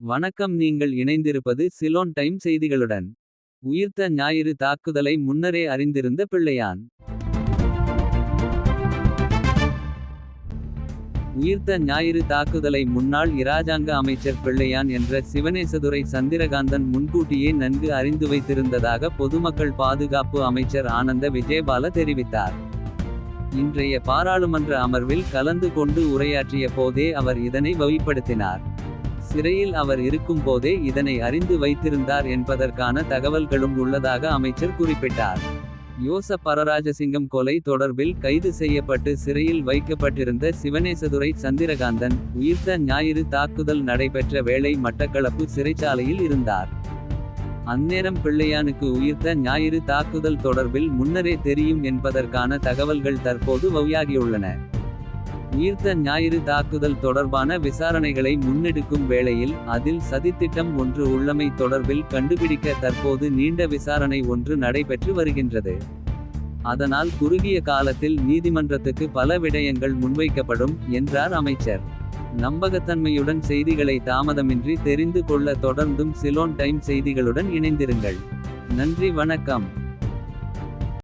வணக்கம் நீங்கள் இணைந்திருப்பது சிலோன் டைம் செய்திகளுடன். உயிர்த்த ஞாயிறு தாக்குதலை முன்னரே அறிந்திருந்த பிள்ளையான். உயிர்த்த ஞாயிறு தாக்குதலை முன்னாள் இராஜாங்க அமைச்சர் பிள்ளையான் என்ற சிவனேசதுரை சந்திரகாந்தன் முன்கூட்டியே நன்கு அறிந்து வைத்திருந்ததாக பொதுமக்கள் பாதுகாப்பு அமைச்சர் ஆனந்த விஜயபால தெரிவித்தார். இன்றைய பாராளுமன்ற அமர்வில் கலந்து கொண்டு உரையாற்றிய போதே அவர் இதனை வழிப்படுத்தினார். சிறையில் அவர் இருக்கும் போதே இதனை அறிந்து வைத்திருந்தார் என்பதற்கான தகவல்களும் உள்ளதாக அமைச்சர் குறிப்பிட்டார். யோச பரராஜசிங்கம் கொலை தொடர்பில் கைது செய்யப்பட்டு சிறையில் வைக்கப்பட்டிருந்த சிவனேசதுரை சந்திரகாந்தன். உயிர்த்த ஞாயிறு தாக்குதல் நடைபெற்ற வேளை மட்டக்களப்பு சிறைச்சாலையில் இருந்தார். அந்நேரம் பிள்ளையானுக்கு உயிர்த்த ஞாயிறு தாக்குதல் தொடர்பில் முன்னரே தெரியும் என்பதற்கான தகவல்கள் தற்போது வவியாகியுள்ளன ஈர்த்த ஞாயிறு தாக்குதல் தொடர்பான விசாரணைகளை முன்னெடுக்கும் வேளையில். அதில் சதித்திட்டம் ஒன்று உள்ளமை தொடர்பில் கண்டுபிடிக்க தற்போது நீண்ட விசாரணை ஒன்று நடைபெற்று வருகின்றது. அதனால் குறுகிய காலத்தில் நீதிமன்றத்துக்கு பல விடயங்கள் முன்வைக்கப்படும். என்றார் அமைச்சர். நம்பகத்தன்மையுடன் செய்திகளை தாமதமின்றி தெரிந்து கொள்ள தொடர்ந்தும் சிலோன் டைம் செய்திகளுடன் இணைந்திருங்கள். நன்றி வணக்கம்.